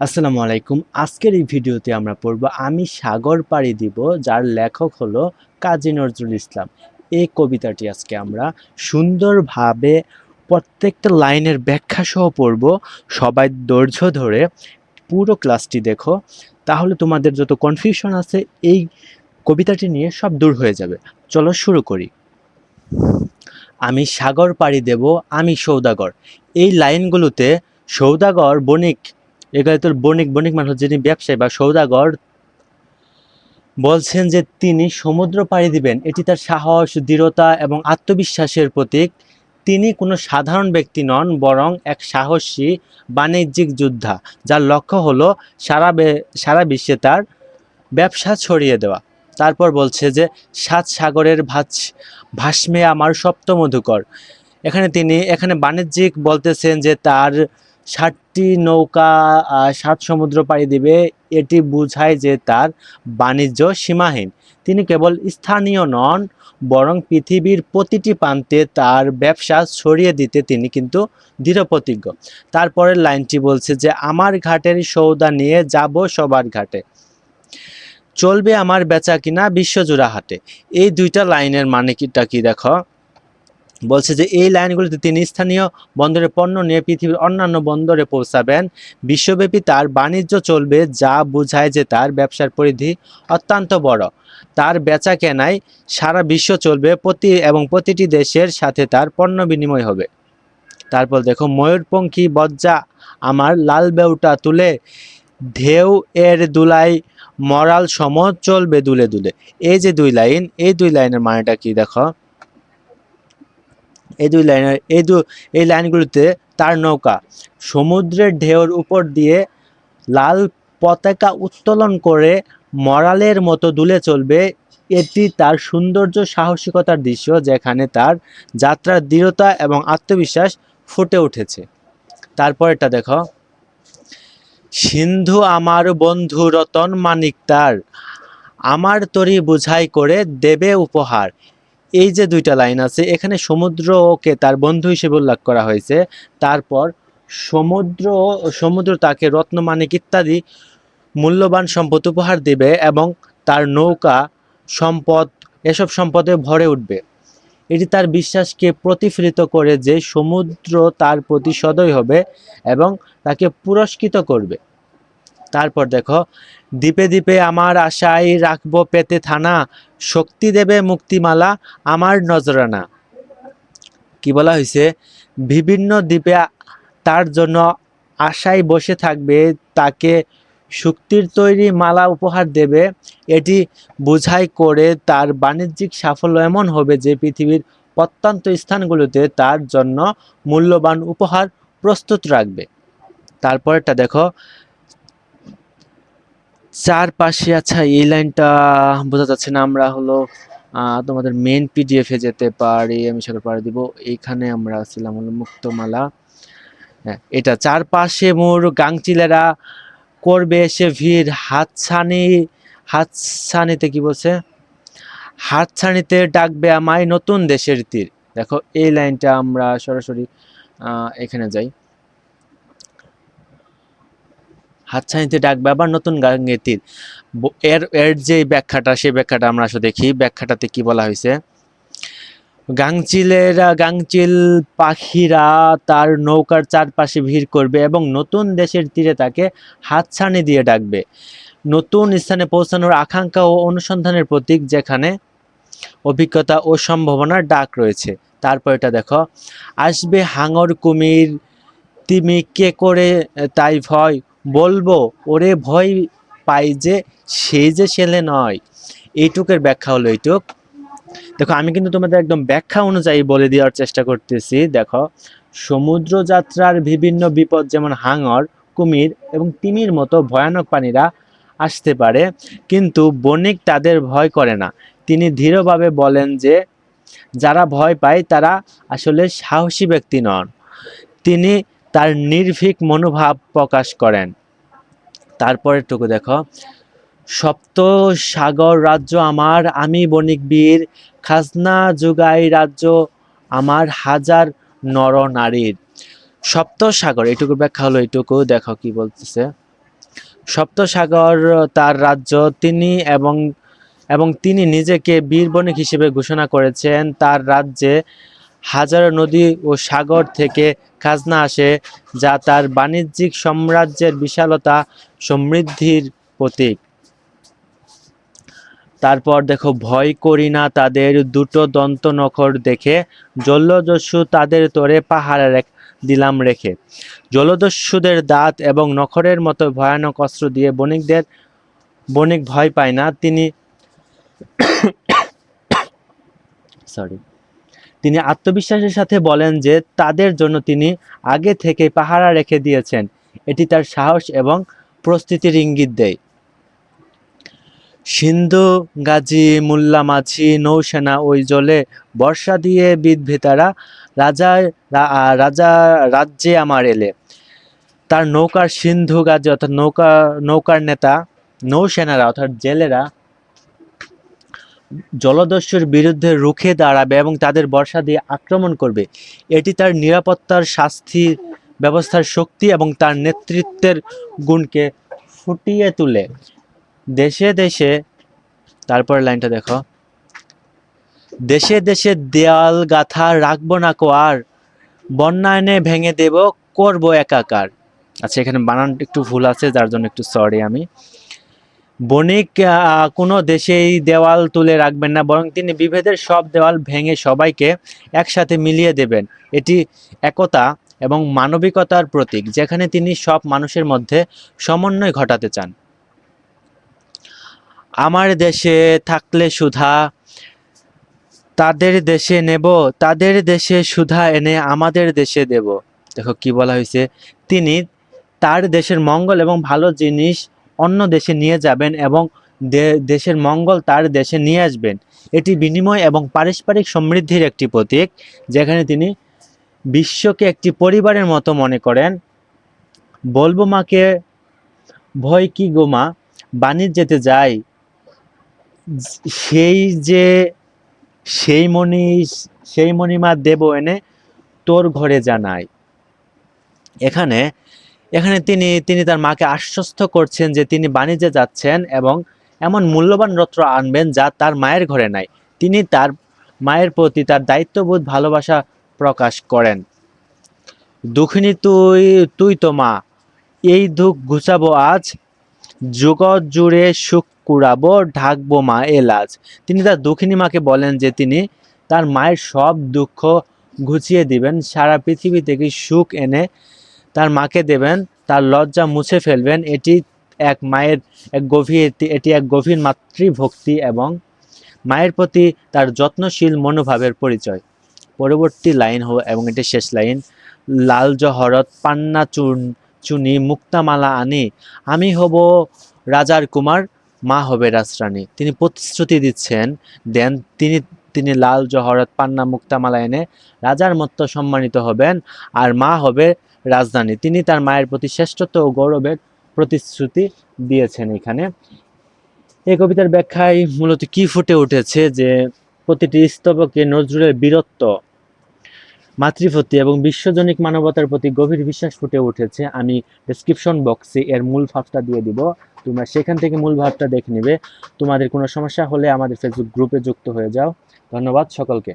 আসসালামু আলাইকুম। আজকের এই ভিডিওতে আমরা পড়ব, আমি সাগর পাড়ি দিব, যার লেখক হলো কাজী নজরুল ইসলাম। এই কবিতাটি আজকে আমরা সুন্দরভাবে প্রত্যেকটা লাইনের ব্যাখ্যা সহ পড়ব। সবাই ধৈর্য ধরে পুরো ক্লাসটি দেখো, তাহলে তোমাদের যত কনফিউশন আছে, এই কবিতাটি নিয়ে সব দূর হয়ে যাবে। চলো শুরু করি। আমি সাগর পাড়ি দেব, আমি সৌদাগর। এই লাইনগুলোতে সৌদাগর বণিক এখানে তোর বণিক বণিক মানুষ যিনি ব্যবসায়ী বা সৌদাগর, বলছেন যে তিনি সমুদ্র পাড়ি দিবেন। এটি তার সাহস, দৃঢ়তা এবং আত্মবিশ্বাসের প্রতীক। তিনি কোনো সাধারণ ব্যক্তি নন, বরং এক সাহসী বাণিজ্যিক যোদ্ধা, যার লক্ষ্য হলো সারা সারা বিশ্বে তার ব্যবসা ছড়িয়ে দেওয়া। তারপর বলছে যে, সাত সাগরের ভাস ভাসমে আমার সপ্তমধুকর। এখানে তিনি, এখানে বাণিজ্যিক বলতেছেন যে তার ষাটটি নৌকা সাত সমুদ্র পাড়ি দিবে, এটি বোঝায় যে তার বাণিজ্য সীমাহীন। তিনি কেবল স্থানীয় নন, বরং পৃথিবীর প্রতিটি প্রান্তে তার ব্যবসা ছড়িয়ে দিতে তিনি কিন্তু দৃঢ়প্রতিজ্ঞ। তারপরের লাইনটি বলছে যে, আমার ঘাটের সৌদা নিয়ে যাব সবার ঘাটে। চলবে আমার বেচা কিনা বিশ্বজোড়া হাটে। এই দুইটা লাইনের মানে কিটা কি দেখো? বলছে যে এই লাইনগুলিতে তিনি স্থানীয় বন্দরে পণ্য নিয়ে পৃথিবীর অন্যান্য বন্দরে পৌঁছাবেন। বিশ্বব্যাপী তার বাণিজ্য চলবে যা বোঝায় যে তার ব্যবসার পরিধি অত্যন্ত বড়। তার বেচা কেনায় সারা বিশ্ব চলবে প্রতি এবং প্রতিটি দেশের সাথে তার পণ্য বিনিময় হবে। তারপর দেখো, ময়ূরপঙ্খী বজ্জা আমার লাল বেউটা তুলে, ঢেউ এর দুলাই মরাল সম চলবে দুলে দুলে। এই যে দুই লাইন, এই দুই লাইনের মানেটা কি দেখো? এই দুই লাইনের এই দু এই লাইনগুলোতে তার নৌকা। সমুদ্রের ঢেউর উপর দিয়ে লাল পতাকা উত্তোলন করে মরালের মতো দুলে চলবে। এটি তার সৌন্দর্য সাহসিকতার দৃশ্য যেখানে তার যাত্রার দৃঢ়তা এবং আত্মবিশ্বাস ফুটে উঠেছে। তারপরেরটা দেখো। সিন্ধু আমার বন্ধু রতন মানিক তার। আমার তরি বুঝাই করে দেবে উপহার। এই যে দুইটা লাইন আছে, এখানে সমুদ্রকে তার বন্ধু হিসেবে উল্লেখ করা হয়েছে। তারপর সমুদ্র সমুদ্র তাকে রত্ন রত্নমানিক ইত্যাদি মূল্যবান সম্পদ উপহার দেবে এবং তার নৌকা, সম্পদ, এসব সম্পদে ভরে উঠবে। এটি তার বিশ্বাসকে প্রতিফলিত করে যে সমুদ্র তার প্রতি সদয় হবে এবং তাকে পুরস্কৃত করবে। তারপর দেখো, দ্বীপে দ্বীপে আমার আশায় রাখব পেতে থানা, শক্তি দেবে মুক্তিমালা আমার নজরানা। কি বলা হয়েছে বিভিন্ন দ্বীপে তার জন্য আশায় বসে থাকবে, তাকে শক্তির তৈরি মালা উপহার দেবে। এটি বোঝাই করে তার বাণিজ্যিক সাফল্য এমন হবে যে পৃথিবীর প্রত্যন্ত স্থানগুলোতে তার জন্য মূল্যবান উপহার প্রস্তুত রাখবে। তারপরেরটা দেখো চারপাশে আচ্ছা এই লাইনটা বোঝা যাচ্ছে না, আমরা হলো তোমাদের মেন পিডিএফ এ যেতে পারি, আমি সেটা পারে দিব। এইখানে আমরা ছিলাম হলো মুক্তমালা। হ্যাঁ এটা চারপাশে মোর গাংচিলেরা করবে এসে ভিড় হাতছানি, হাতছানিতে কি বলছে? হাতছানিতে ডাকবে আমায় নতুন দেশের তীর। দেখো, এই লাইনটা আমরা সরাসরি এখানে যাই। হাতছানিতে ডাকবে, আবার নতুন গাঙ্গে তীর। এর এর যে ব্যাখ্যাটা সেই ব্যাখ্যাটা আমরা আসলে দেখি। ব্যাখ্যাটাতে কি বলা হয়েছে? গাংচিলেরা, গাংচিল পাখিরা তার নৌকার চারপাশে ভিড় করবে এবং নতুন দেশের তীরে তাকে হাতছানি দিয়ে ডাকবে। নতুন স্থানে পৌঁছানোর আকাঙ্ক্ষা ও অনুসন্ধানের প্রতীক যেখানে অভিজ্ঞতা ও সম্ভাবনার ডাক রয়েছে। তারপর এটা দেখো, আসবে হাঙর কুমির, তিমি কে করে তাই ভয় বলব, ওরে ভয় পাই যে সে যে ছেলে নয়। এইটুকের ব্যাখ্যা হলো এইটুক। দেখো, আমি কিন্তু তোমাদের একদম ব্যাখ্যা অনুযায়ী বলে দেওয়ার চেষ্টা করতেছি। দেখো সমুদ্র যাত্রার বিভিন্ন বিপদ যেমন হাঙর, কুমির এবং তিমির মতো ভয়ানক প্রাণীরা আসতে পারে, কিন্তু বণিক তাদের ভয় করে না। তিনি দৃঢ়ভাবে বলেন যে, যারা ভয় পায় তারা আসলে সাহসী ব্যক্তি নন। তিনি তার নির্ভীক মনোভাব প্রকাশ করেন। তারপরেরটুকু দেখো। সপ্ত সাগর রাজ্য আমার, আমি বণিক বীর, খাজনা যোগাই রাজ্য আমার হাজার নর নারীর সপ্ত সাগর এইটুকু ব্যাখ্যা হলো এইটুকু, দেখো কি বলতেছে। সপ্তসাগর তার রাজ্য, তিনি এবং এবং তিনি নিজেকে বীর বণিক হিসেবে ঘোষণা করেছেন, তার রাজ্যে হাজারো নদী ও সাগর থেকে খাজনা আসে, যা তার বাণিজ্যিক সাম্রাজ্যের বিশালতা সমৃদ্ধির প্রতীক। তারপর দেখো, ভয় করি না তাদের দুটো দন্ত নখর দেখে, জলদস্যু তাদের তোরে পাহাড়ে দিলাম রেখে। জলদস্যুদের দাঁত এবং নখরের মতো ভয়ানক অস্ত্র দিয়ে বণিকদের, বণিক ভয় পায় না। তিনি সরি তিনি আত্মবিশ্বাসের সাথে বলেন যে তাদের জন্য তিনি আগে থেকে পাহারা রেখে দিয়েছেন। এটি তার সাহস এবং প্রস্তুতির ইঙ্গিত দেয়। সিন্ধু, গাজী, মোল্লা, মাঝি, নৌসেনা, ওই জলে বর্ষা দিয়ে বিদভেতারা রাজা রাজা, রাজ্যে আমার এলে। তার নৌকার সিন্ধু গাজী অর্থাৎ নৌকা, নৌকার নেতা, নৌসেনারা অর্থাৎ জেলেরা জলদস্যুর বিরুদ্ধে রুখে দাঁড়াবে এবং তাদের বর্ষা দিয়ে আক্রমণ করবে। এটি তার নিরাপত্তার শাস্তি ব্যবস্থার শক্তি এবং তার নেতৃত্বের গুণকে ফুটিয়ে তুলে। দেশে দেশে তারপর লাইনটা দেখো। দেশে দেশে দেয়াল গাথা রাখব না কো আর বন্যায়নে ভেঙে দেব, করব একাকার। আচ্ছা এখানে বানান একটু ভুল আছে, যার জন্য একটু সরি আমি। বণিক কোনো দেশেই দেওয়াল তুলে রাখবেন না, বরং তিনি বিভেদের সব দেওয়াল ভেঙে সবাইকে একসাথে মিলিয়ে দেবেন। এটি একতা এবং মানবিকতার প্রতীক, যেখানে তিনি সব মানুষের মধ্যে সমন্বয় ঘটাতে চান। আমার দেশে থাকলে সুধা, তাদের দেশে নেব, তাদের দেশে সুধা এনে আমাদের দেশে দেব। দেখো কি বলা হয়েছে, তিনি তার দেশের মঙ্গল এবং ভালো জিনিস অন্য দেশে নিয়ে যাবেন এবং দেশের মঙ্গল তার দেশে নিয়ে আসবেন। এটি বিনিময় এবং পারস্পরিক সমৃদ্ধির একটি প্রতীক, যেখানে তিনি বিশ্বকে একটি পরিবারের মতো মনে করেন। বলব মাকে, ভয় কি গো মা বাণিজ্যেতে যাই। সেই যে, সেই মণি, সেই মণিমা দেব এনে তোর ঘরে জানাই। এখানে এখানে তিনি তিনি তার মাকে আশ্বস্ত করছেন যে তিনি বাণিজ্যে যাচ্ছেন এবং এমন মূল্যবান রত্ন আনবেন যা তার মায়ের ঘরে নাই। তিনি তার মায়ের প্রতি তার দায়িত্ববোধ, ভালোবাসা প্রকাশ করেন। দুঃখিনী তুই তুই তো মা, এই দুঃখ ঘুচাবো আজ জগৎ জুড়ে সুখ কুড়াবো, ঢাকবো মা এলাজ তিনি তার দুঃখিনী মাকে বলেন যে তিনি তার মায়ের সব দুঃখ ঘুচিয়ে দিবেন, সারা পৃথিবী থেকে সুখ এনে তার মাকে দেবেন, তার লজ্জা মুছে ফেলবেন। এটি এক মায়ের, এক গভীর, এটি এক গভীর মাতৃভক্তি এবং মায়ের প্রতি তার যত্নশীল মনোভাবের পরিচয়। পরবর্তী লাইন হো এবং এটি শেষ লাইন, লাল জহরত, পান্না চুন চুনি, মুক্তামালা আনি, আমি হব রাজার কুমার, মা হবে রাজরানী। তিনি প্রতিশ্রুতি দিচ্ছেন, দেন তিনি তিনি লাল জহরত, পান্না, মুক্তামালা এনে রাজার মতো সম্মানিত হবেন, আর মা হবে রাজধানী। তিনি তার মায়ের প্রতি শ্রেষ্ঠত্ব ও গৌরবের প্রতিশ্রুতি দিয়েছেন এখানে। এই কবিতার ব্যাখ্যায় মূলত কি ফুটে উঠেছে যে প্রতিটি স্তবকে নজরুলের বীরত্ব মাতৃপ্রতি এবং বিশ্বজনিক মানবতার প্রতি গভীর বিশ্বাস ফুটে উঠেছে। আমি ডেসক্রিপশন বক্সে এর মূল ভাবটা দিয়ে দিব। তোমরা সেখান থেকে মূল ভাবটা দেখে নেবে। তোমাদের কোনো সমস্যা হলে আমাদের ফেসবুক গ্রুপে যুক্ত হয়ে যাও। ধন্যবাদ সকলকে।